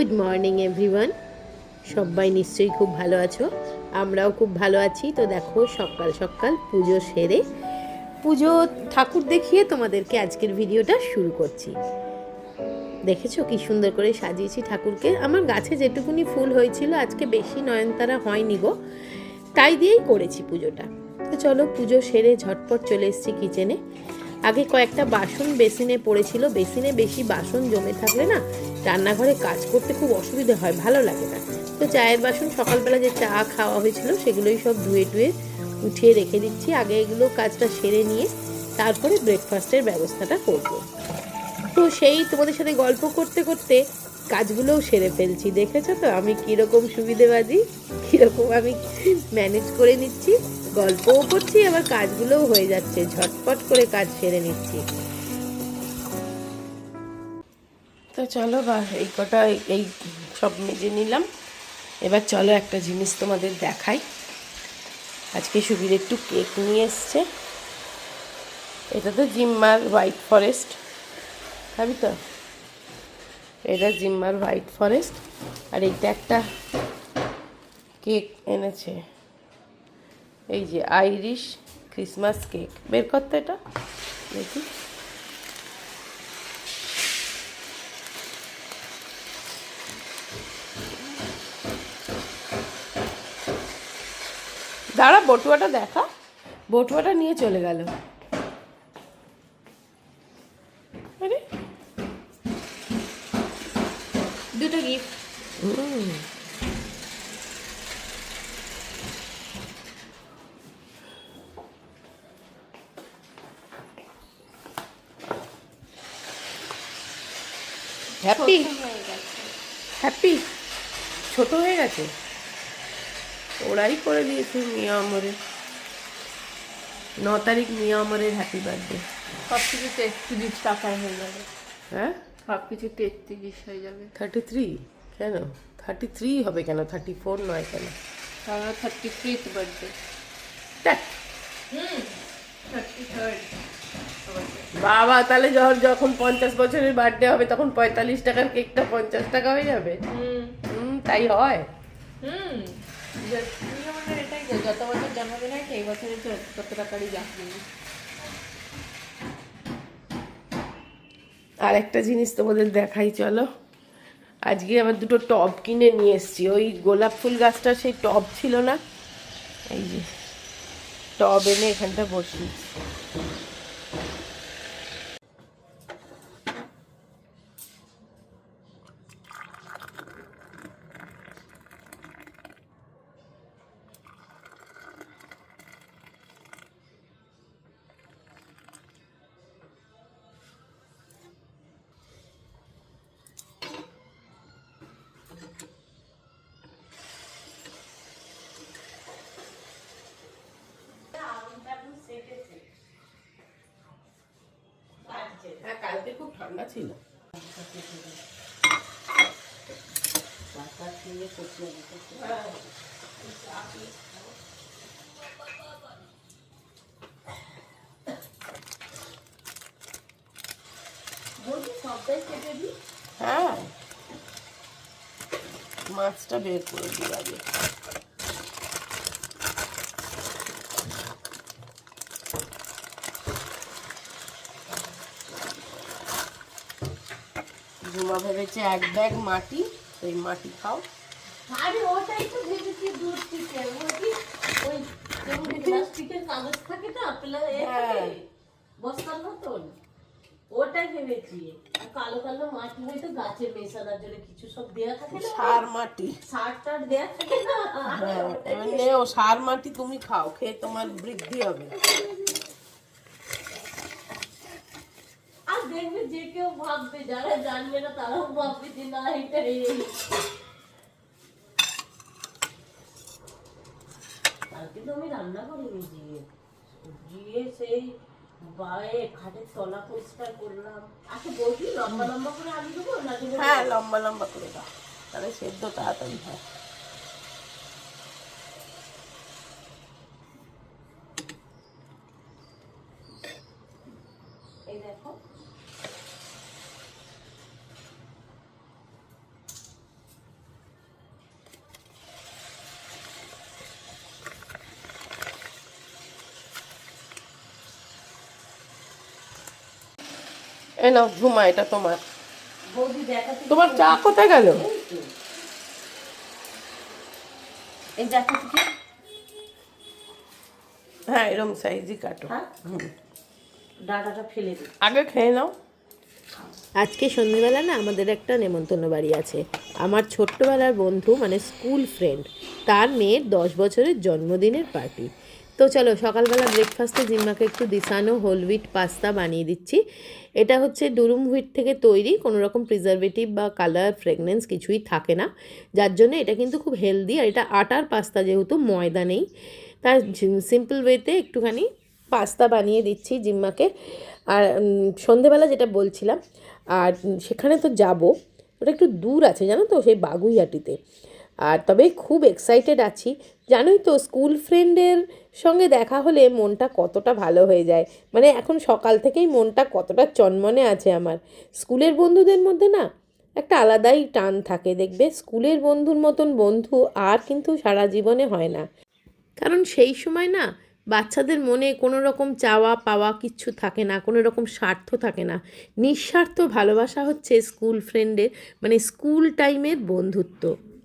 Good morning everyone সবাই নিশ্চয়ই খুব ভালো আছো। আমরাও খুব ভালো আছি। তো দেখো, সকাল সকাল পুজো সেরে পুজো ঠাকুর দেখিয়ে তোমাদেরকে আজকের ভিডিওটা শুরু করছি। দেখেছ কি সুন্দর করে সাজিয়েছি ঠাকুরকে? আমার গাছে যেটুকুনি ফুল হয়েছিল, আজকে বেশি নয়নতারা হয়নি গো। তাই দিয়েই করেছি পুজোটা। তো চলো, পুজো সেরে ঝটপট চলে এসেছি কিচেনে আগে কয়েকটা বাসন বেসিনে পড়েছিল। বেসিনে বেশি বাসন জমে থাকলে না রান্নাঘরে কাজ করতে খুব অসুবিধে হয়, ভালো লাগে না। তো চায়ের বাসন, সকালবেলা যে চা খাওয়া হয়েছিল সেগুলোই সব ধুয়ে টুয়ে উঠিয়ে রেখে দিচ্ছি। আগে এগুলো কাজটা সেরে নিয়ে তারপরে ব্রেকফাস্টের ব্যবস্থাটা করব। তো সেই তোমাদের সাথে গল্প করতে করতে কাজগুলোও সেরে ফেলছি, দেখেছ তো? আমি কীরকম সুবিধেবাজি কীরকম আমি ম্যানেজ করে নিচ্ছি, গল্পও করছি, আবার কাজগুলোও হয়ে যাচ্ছে। ঝটপট করে কাজ সেরে নিচ্ছি। তো চলো বা, এই কটা, এই সব মেজে নিলাম। এবার চলো একটা জিনিস তোমাদের দেখাই। আজকে সুবির একটু কেক নিয়ে এসছে। এটা তো জিম্মার হোয়াইট ফরেস্ট খাবি তো? এটা জিম্মার হোয়াইট ফরেস্ট, আর এইটা একটা কেক এনেছে। এই যে আইরিশ ক্রিসমাস কেক। বের করতে এটা। দেখি। দাঁড়া বটুয়াটা দেখা। বটুয়াটা নিয়ে চলে গেল। আরে। দুটো গিফট হ্যাপি হ্যাপি ছোট হয়ে গেছে? ওরাই করে দিয়েছে মিয়া আমরের ন তারিখ মিয়া আমরের হ্যাপি বার্থডে সব কিছু তেত্রিশ টাকায় হয়ে যাবে। হ্যাঁ? সব কিছু তেত্রিশ হয়ে যাবে। থার্টি থ্রি কেন? থার্টি থ্রি হবে কেন? থার্টি ফোর নয় কেন? তারপরে থার্টি ফিফথ বার্থডে বাবা তাহলে যখন যখন পঞ্চাশ বছরের বার্থডে হবে তখন পঁয়তাল্লিশ টাকার কেকটা পঞ্চাশ টাকা হয়ে যাবে। হুম তাই হয়। হুম। এটাই যত বছর সেই তত আর একটা জিনিস তোমাদের দেখাই, চলো। আজকে আবার দুটো টব কিনে নিয়ে এসেছি। ওই গোলাপ ফুল গাছটা সেই টব ছিল না? এই যে, টব এনে এখানটা বসি খুব ঠান্ডা ছিল। হ্যাঁ। মাছটা বের করে দিই আগে। জুমা ভেবেছে এক ব্যাগ মাটি সেই মাটি খাও। আরে ওটাই তো ভেবেছি দূর থেকে। ওই কি ওই প্লাস্টিকের কাগজ থাকে না প্লা- এ হ্যাঁ। থাকে, বস্তার মতন? ওটাই ভেবেছি। কালো কালো মাটি হয়তো গাছে মেশানোর জন্য কিছু সব দেয়া থাকে না? সার মাটি। সার টার দেয়া থাকে না? হ্যাঁ এবার সার মাটি তুমি খাও খেয়ে তোমার বৃদ্ধি হবে। আর দেখবে যে কেউ ভাববে যারা জানবে না তারাও ভাববে যে না এটা এই কালকে তো আমি রান্না করিনি গিয়ে গিয়ে সেই বায়ে খাটের তলা পরিষ্কার করলাম আচ্ছা বলছি লম্বা লম্বা করে আলু দেবো না দেবো হ্যাঁ লম্বা লম্বা করে দাও তাহলে সেদ্ধ তাড়াতাড়ি হয় এই দেখো এ নাও ঝুমা এটা তোমার। তোমার চা কোথায় গেল? হ্যাঁ এরম সাইজই কাটো। হ্যাঁ? ডাটাটা ফেলে দিই। আগে খেয়ে নাও। আজকে সন্ধ্যেবেলা না আমাদের একটা নেমন্তন্ন বাড়ি আছে। আমার ছোট্টবেলার বন্ধু মানে স্কুল ফ্রেন্ড তার মেয়ের দশ বছরের জন্মদিনের পার্টি তো চলো, সকালবেলা ব্রেকফাস্টে জিম্মাকে একটু দিসানো হোল হুইট পাস্তা বানিয়ে দিচ্ছি। এটা হচ্ছে ডুরুম হুইট থেকে তৈরি, কোনো রকম প্রিজারভেটিভ বা কালার ফ্রেগনেন্স কিছুই থাকে না। যার জন্য এটা কিন্তু খুব হেলদি আর এটা আটার পাস্তা যেহেতু, ময়দা নেই। তার সিম্পল ওয়েতে একটুখানি পাস্তা বানিয়ে দিচ্ছি জিম্মাকে। আর সন্ধেবেলা যেটা বলছিলাম, আর সেখানে তো যাব। ওটা একটু দূর আছে, জানো তো, সেই বাগুইহাটিতে। আর তবে খুব এক্সাইটেড আছি। জানোই তো স্কুল ফ্রেন্ডের সঙ্গে দেখা হলে মনটা কতটা ভালো হয়ে যায়। মানে এখন সকাল থেকেই মনটা কতটা চনমনে আছে আমার। স্কুলের বন্ধুদের মধ্যে না একটা আলাদাই টান থাকে, দেখবে? স্কুলের বন্ধুর মতন বন্ধু আর কিন্তু সারা জীবনে হয় না। কারণ সেই সময় না বাচ্চাদের মনে কোনো রকম চাওয়া পাওয়া কিচ্ছু থাকে না, কোনো রকম স্বার্থ থাকে না। নিঃস্বার্থ ভালোবাসা হচ্ছে স্কুল ফ্রেন্ডের মানে স্কুল টাইমের বন্ধুত্ব।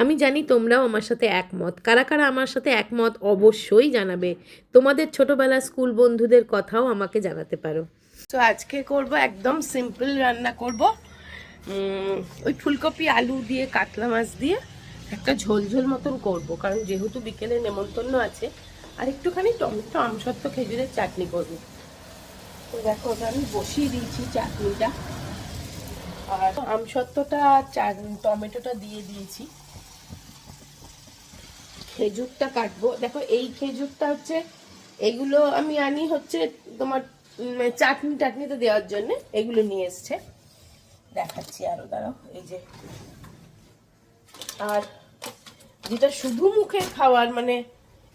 আমি জানি তোমরাও আমার সাথে একমত। কারা কারা আমার সাথে একমত অবশ্যই জানাবে। তোমাদের ছোটবেলা স্কুল বন্ধুদের কথাও আমাকে জানাতে পারো। তো আজকে করব একদম সিম্পল রান্না করব। ওই ফুলকপি, আলু দিয়ে, কাতলা মাছ দিয়ে একটা ঝোল ঝোল মতন করব। কারণ যেহেতু বিকেলে নেমন্তন্ন আছে, আর একটুখানি টমেটো আমসত্ব খেজুরের চাটনি করব। তো দেখো, ওটা আমি বসিয়ে দিয়েছি চাটনিটা। আর আমসত্বটা টমেটোটা দিয়ে দিয়েছি। খেজুরটা কাটবো। দেখো, এই খেজুরটা হচ্ছে, এগুলো আমি আনি হচ্ছে তোমার চাটনি টাটনিতে দেওয়ার জন্য, এগুলো নিয়ে এসছে। দেখাচ্ছি আরও, দাঁড়াও, এই যে। আর যেটা শুধু মুখে খাওয়ার মানে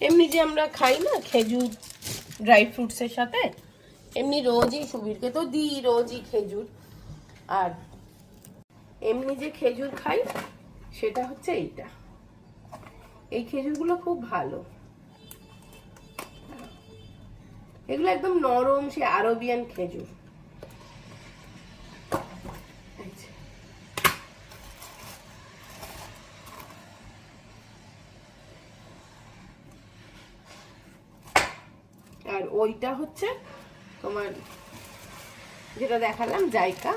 এমনি যে আমরা খাই না খেজুর, ড্রাই ফ্রুটসের সাথে, এমনি রোজই সুবীরকে তো দিই রোজই খেজুর। আর এমনি যে খেজুর খাই, সেটা হচ্ছে এইটা। এই খেজুরগুলো খুব ভালো। এগুলো একদম নরম, সে আরবিয়ান খেজুর। আর ওইটা হচ্ছে তোমার যেটা দেখালাম জায়কা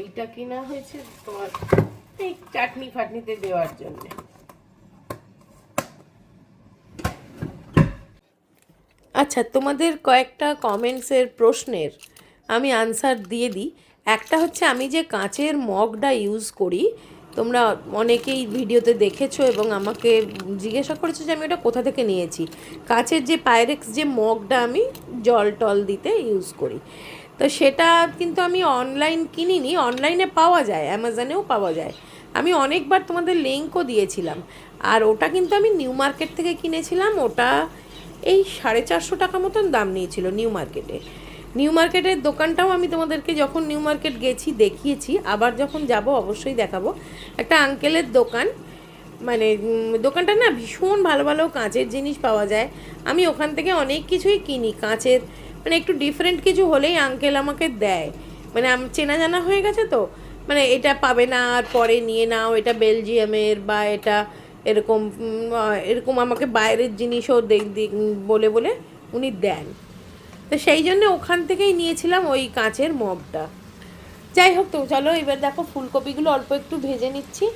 এইটা কিনা হয়েছে তোমার এই চাটনি ফাটনিতে দেওয়ার জন্য। আচ্ছা তোমাদের কয়েকটা কমেন্টসের প্রশ্নের আমি আনসার দিয়ে দিই। একটা হচ্ছে, আমি যে কাঁচের মগটা ইউজ করি তোমরা অনেকেই ভিডিওতে দেখেছ এবং আমাকে জিজ্ঞাসা করেছ যে আমি ওটা কোথা থেকে নিয়েছি। কাছের যে পাইরেক্স যে মগটা আমি জল টল দিতে ইউজ করি। তো সেটা কিন্তু আমি অনলাইন কিনিনি অনলাইনে পাওয়া যায় অ্যামাজনেও পাওয়া যায়। আমি অনেকবার তোমাদের লিঙ্কও দিয়েছিলাম। আর ওটা কিন্তু আমি নিউ মার্কেট থেকে কিনেছিলাম, ওটা এই সাড়ে চারশো টাকা মতন দাম নিয়েছিল নিউ মার্কেটে নিউ মার্কেটের দোকানটাও আমি তোমাদেরকে যখন নিউ মার্কেট গেছি, দেখিয়েছি, আবার যখন যাব অবশ্যই দেখাবো। একটা আঙ্কেলের দোকান মানে দোকানটা না ভীষণ ভালো ভালো কাঁচের জিনিস পাওয়া যায়। আমি ওখান থেকে অনেক কিছুই কিনি কাঁচের মানে একটু ডিফারেন্ট কিছু হলেই আঙ্কেল আমাকে দেয়। মানে আম, চেনা জানা হয়ে গেছে তো? মানে এটা পাবে না, আর পরে নিয়ে নাও, এটা বেলজিয়ামের বা এটা এরকম এরকম আমাকে বাইরের জিনিসও দেখ, বলে বলে উনি দেন। তো সেই জন্য ওখান থেকেই নিয়েছিলাম ওই কাঁচের মগটা। যাই হোক তো, চলো এবার দেখো ফুলকপিগুলো অল্প একটু ভেজে নিচ্ছি।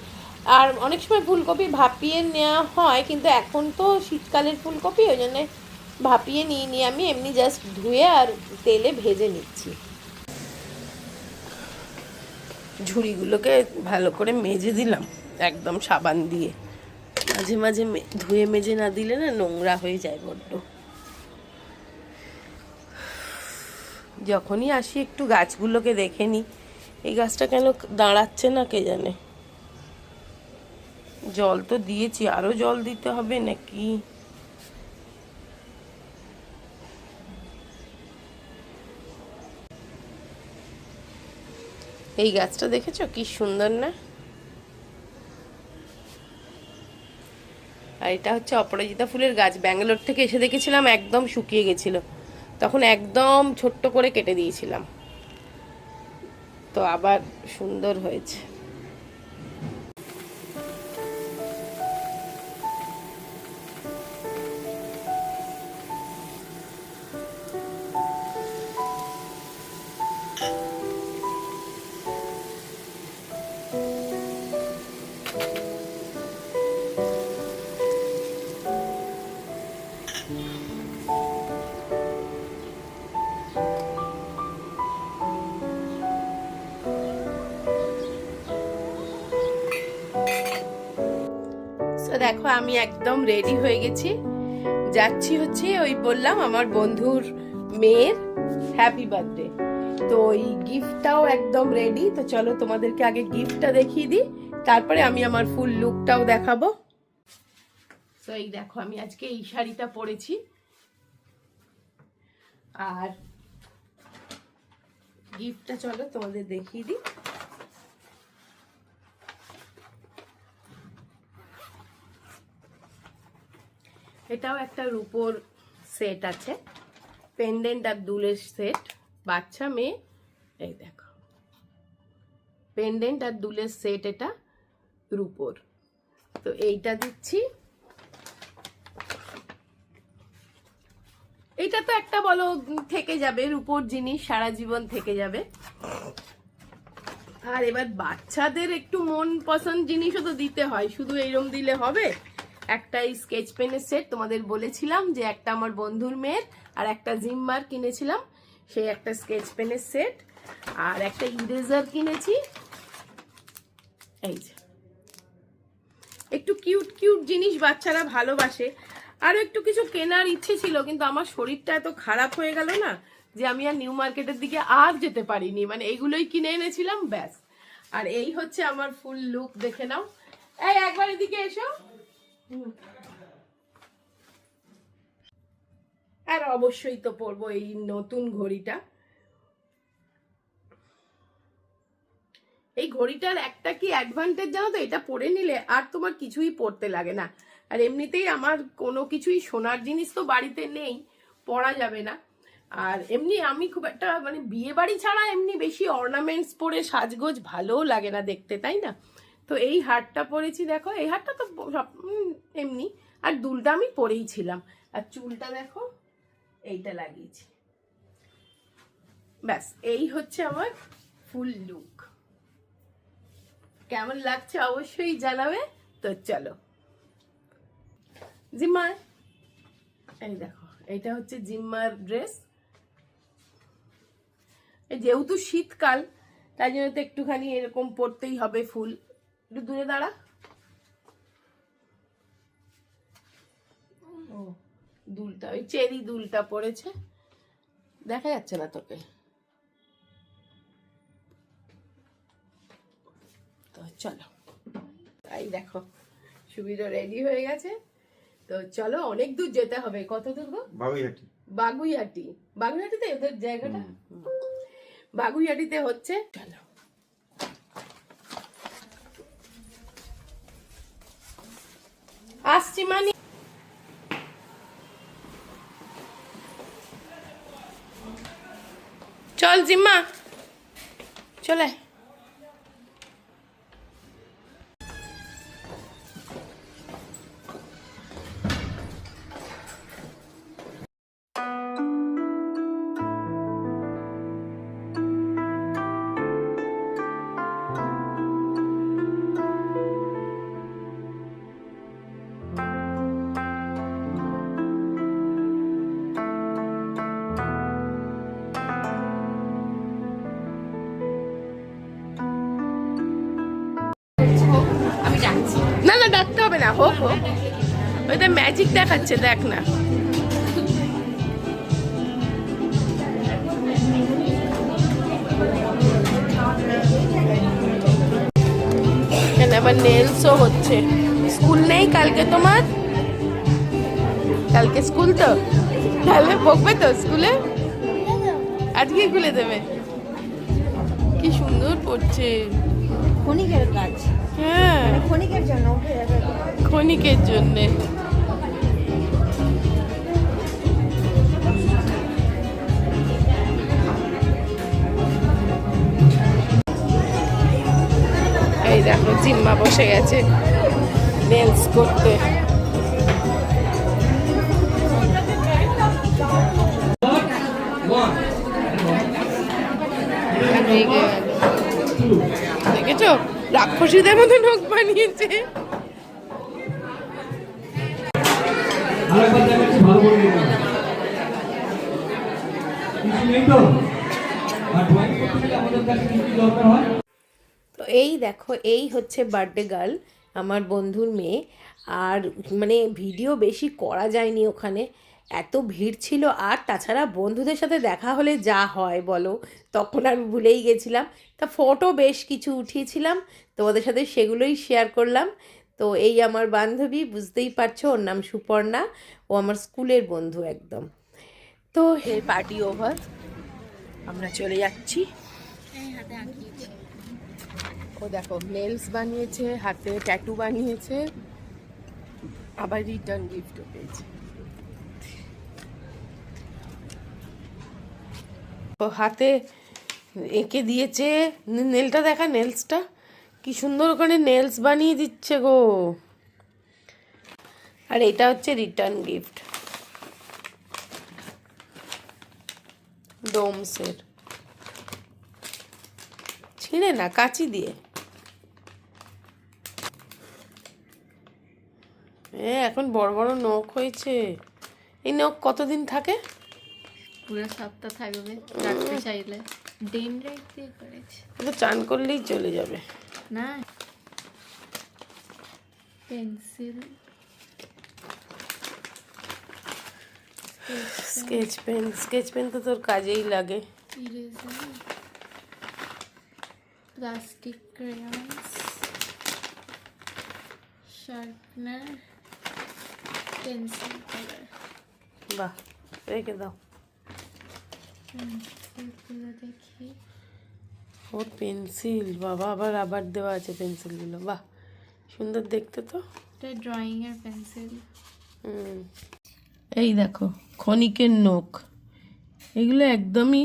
আর অনেক সময় ফুলকপি ভাপিয়ে নেওয়া হয়, কিন্তু এখন তো শীতকালের ফুলকপি, ওই জন্যে ভাপিয়ে নিয়ে নিয়ে আমি এমনি জাস্ট ধুয়ে আর তেলে ভেজে নিচ্ছি। ঝুড়িগুলোকে ভালো করে মেজে দিলাম, একদম সাবান দিয়ে। মাঝে মাঝে ধুয়ে মেজে না দিলে না নোংরা হয়ে যায় বড্ড। যখনই আসি, একটু গাছগুলোকে দেখে নিই। এই গাছটা কেন দাঁড়াচ্ছে না কে জানে? জল তো দিয়েছি আরও জল দিতে হবে নাকি? এই গাছটা দেখেছ? কি সুন্দর না? আর এটা হচ্ছে অপরাজিতা ফুলের গাছ। ব্যাঙ্গালোর থেকে এসে দেখেছিলাম, একদম শুকিয়ে গেছিল। তখন একদম ছোট্ট করে কেটে দিয়েছিলাম। তো আবার সুন্দর হয়েছে। দেখো, আমি একদম রেডি হয়ে গেছি। যাচ্ছি হচ্ছে ওই বললাম আমার বন্ধুর মেয়ের হ্যাপি বার্থডে তো ওই গিফটটাও একদম রেডি তো চলো তোমাদেরকে আগে গিফটটা দেখিয়ে দিই। তারপরে আমি আমার ফুল লুকটাও দেখাবো। তো এই দেখো, আমি আজকে এই শাড়িটা পরেছি। আর গিফটটা চলো তোমাদের দেখিয়ে দিই। এটাও একটা রূপোর সেট আছে। পেন্ডেন্ট আর দুলের সেট বাচ্চা, মেয়ে, এই দেখো। পেন্ডেন্ট আর দুলের সেট এটা রূপোর। তো এইটা দিচ্ছি। এইটা তো একটা বলো, থেকে যাবে, রূপোর জিনিস সারা জীবন থেকে যাবে। আর এবার বাচ্চাদের একটু মন পছন্দ জিনিসও তো দিতে হয়, শুধু এইরকম দিলে হবে? একটা স্কেচ পেনের সেট তোমাদের বলেছিলাম যে একটা আমার বন্ধুর মেয়ের আর একটা জিম্মার কিনেছিলাম, সেই একটা স্কেচ পেনের সেট আর একটা ইরেজার কিনেছি। এই যে। একটু কিউট কিউট জিনিস বাচ্চারা ভালোবাসে। আরও একটু কিছু কেনার ইচ্ছে ছিল, কিন্তু আমার শরীরটা এত খারাপ হয়ে গেল না যে আমি আর নিউ মার্কেটের দিকে আর যেতে পারিনি। মানে এইগুলোই কিনে এনেছিলাম, ব্যাস। আর এই হচ্ছে আমার ফুল লুক দেখে নাও। এই একবার এদিকে এসো। আর অবশ্যই তো পরবো এই নতুন ঘড়িটা। এই ঘড়িটার একটা কি অ্যাডভান্টেজ জানো তো? এটা পরে নিলে আর তোমার কিছুই পড়তে লাগে না। আর এমনিতেই আমার কোনো কিছুই সোনার জিনিস তো বাড়িতে নেই, পরা যাবে না। আর এমনি আমি খুব একটা মানে বিয়ে বাড়ি ছাড়া এমনি বেশি অর্নামেন্টস পরে সাজগোজ ভালোও লাগে না দেখতে, তাই না? তো এই হারটা পরেছি, দেখো, এই হারটা তো এমনি। আর দুলটা আমি পরেই ছিলাম। আর চুলটা দেখো, এইটা লাগিয়েছি। ব্যাস, এই হচ্ছে আমার ফুল লুক। কেমন লাগছে অবশ্যই জানাবে? তো চলো। জিম্মার, এই দেখো, এইটা হচ্ছে জিম্মার ড্রেস। যেহেতু শীতকাল, তাই জন্য তো একটুখানি এরকম পরতেই হবে ফুল। একটু দূরে দাঁড়া। ও দুলটা ওই চেরি দুলটা পড়েছে। দেখা যাচ্ছে না তোকে। তো চলো তাই দেখো সুবিধা রেডি হয়ে গেছে। তো চলো অনেক দূর যেতে হবে। কত দূর গো? বাগুইহাটি। বাগুইহাটি। বাগুইহাটিতে ওদের জায়গাটা? বাগুইহাটিতে হচ্ছে চলো। আসছি মানে। চল জিম্মা। চলে। ম্যাজিক দেখাচ্ছে দেখ না। আবার নেলসও হচ্ছে। স্কুল নেই কালকে তোমার? কালকে স্কুল তো? তাহলে বকবে তো স্কুলে? আজকে খুলে দেবে। কি সুন্দর পড়ছে। ক্ষণিকের কাজ। হ্যাঁ। ক্ষণিকের জন্য ক্ষণিকের জন্যে। জিম্মা বসে গেছে। নেলস করতে। দেখেছ? রাক্ষসীদের মতো নখ বানিয়েছে। কিছু নেই তো? আর ড্রয়িং করতে গেলে আমাদের কাছে দরকার হয়? এই দেখো এই হচ্ছে বার্থডে গার্ল আমার বন্ধুর মেয়ে। আর মানে ভিডিও বেশি করা যায়নি ওখানে। এত ভিড় ছিল। আর তাছাড়া বন্ধুদের সাথে দেখা হলে যা হয় বলো তখন আমি ভুলেই গেছিলাম। তা ফটো বেশ কিছু উঠিয়েছিলাম তোমাদের সাথে সেগুলোই শেয়ার করলাম। তো এই আমার বান্ধবী বুঝতেই পারছ ওর নাম সুপর্ণা। ও আমার স্কুলের বন্ধু একদম। তো এই পার্টি ওভার আমরা চলে যাচ্ছি। ও দেখো নেলস বানিয়েছে, হাতে ট্যাটু বানিয়েছে, আবার রিটার্ন গিফটও পেয়েছে। ও হাতে এঁকে দিয়েছে নেলটা দেখা নেলসটা কি সুন্দর করে নেলস বানিয়ে দিচ্ছে গো। আর এটা হচ্ছে রিটার্ন গিফট ডোমসের। ছিঁড়ে না, কাচি দিয়ে। এ এখন বড় বড় নখ হয়েছে। এই নখ কতদিন থাকে? পুরো সপ্তাহ থাকবে রাখতে চাইলে। ডেন রাইট দিয়ে করেছে। তো চান করলেই চলে যাবে। না। Pencil. Sketch pen sketch pen তো তোর কাজেই লাগে। Plastic crayons. Sharpener. Pencil colour বাহ রেখে দাও পেন্সিলগুলো দেখি ওর পেন্সিল বাবা আবার রাবার দেওয়া আছে পেন্সিলগুলো বাহ সুন্দর দেখতে তো? এটা ড্রয়িংয়ের পেন্সিল হুম। এই দেখো ক্ষণিকের নখ। এগুলো একদমই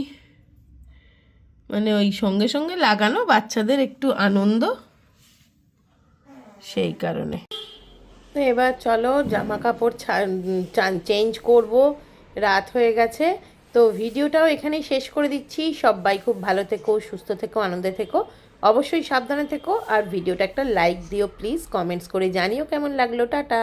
মানে ওই সঙ্গে সঙ্গে লাগানো বাচ্চাদের একটু আনন্দ সেই কারণে। তো এবার চলো জামা কাপড় চেঞ্জ করব। রাত হয়ে গেছে। তো ভিডিওটাও এখানেই শেষ করে দিচ্ছি। সবাই খুব ভালো থেকো, সুস্থ থেকো, আনন্দে থেকো। অবশ্যই সাবধানে থেকো। আর ভিডিওটা একটা লাইক দিও প্লিজ কমেন্টস করে জানিও কেমন লাগল। টাটা।